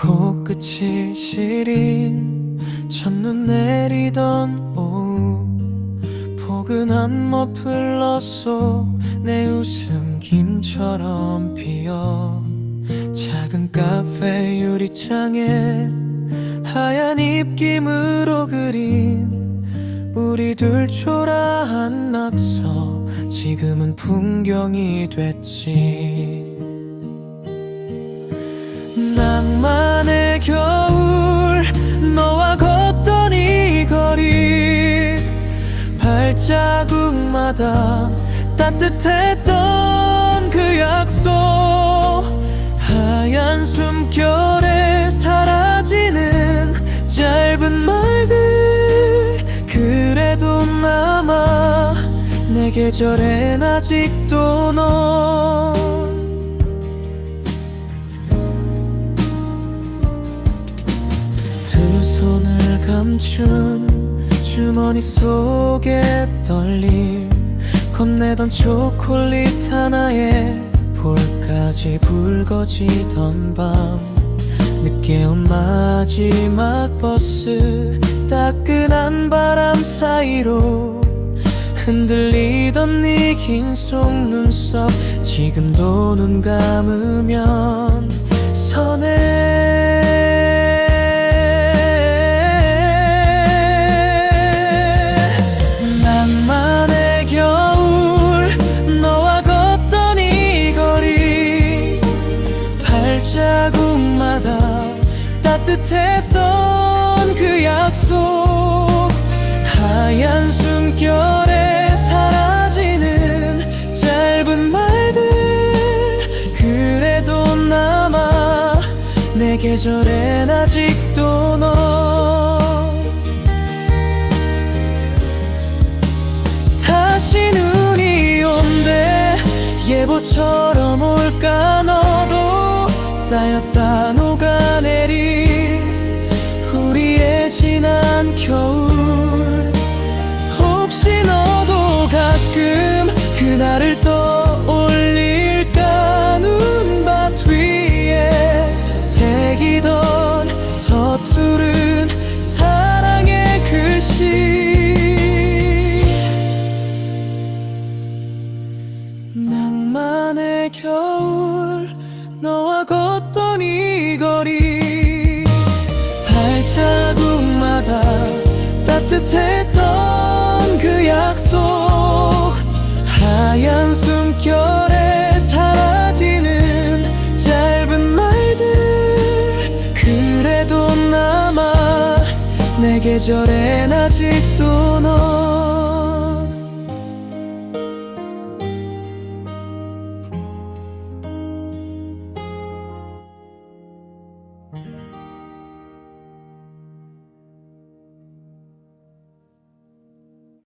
코끝이 시린 첫눈 내리던 오후 포근한 머플러 속내 웃음 김처럼 피어 작은 카페 유리창에 하얀 입김으로 그린 우리 둘 초라한 낙서 지금은 풍경이 됐지 낭만의 겨울 너와 걷던 이 거리. 발자국마다 따뜻했던 그 약속. 하얀 숨결에 사라지는 짧은 말들. 그래도 남아 내 계절엔 아직도 넌 감춘 주머니 속에 떨림 겁내던 초콜릿 하나에 볼까지 붉어지던 밤. 늦게 온 마지막 버스 따끈한 바람 사이로 흔들리던 네 긴 속눈썹. 지금도 눈 감으면 선해 따뜻했던 그 약속. 하얀 숨결에 사라지는 짧은 말들. 그래도 남아 내 계절엔 아직도 너. 다시 눈이 온대. 예보처럼 올까? 너도 쌓였다 녹아내린 우리의 지난 겨울. 혹시 너도 가끔 그날을 떠올릴까? 눈밭 위에 새기던 서투른 사랑의 글씨. 낭만의 겨울 내 계절엔 아직도 넌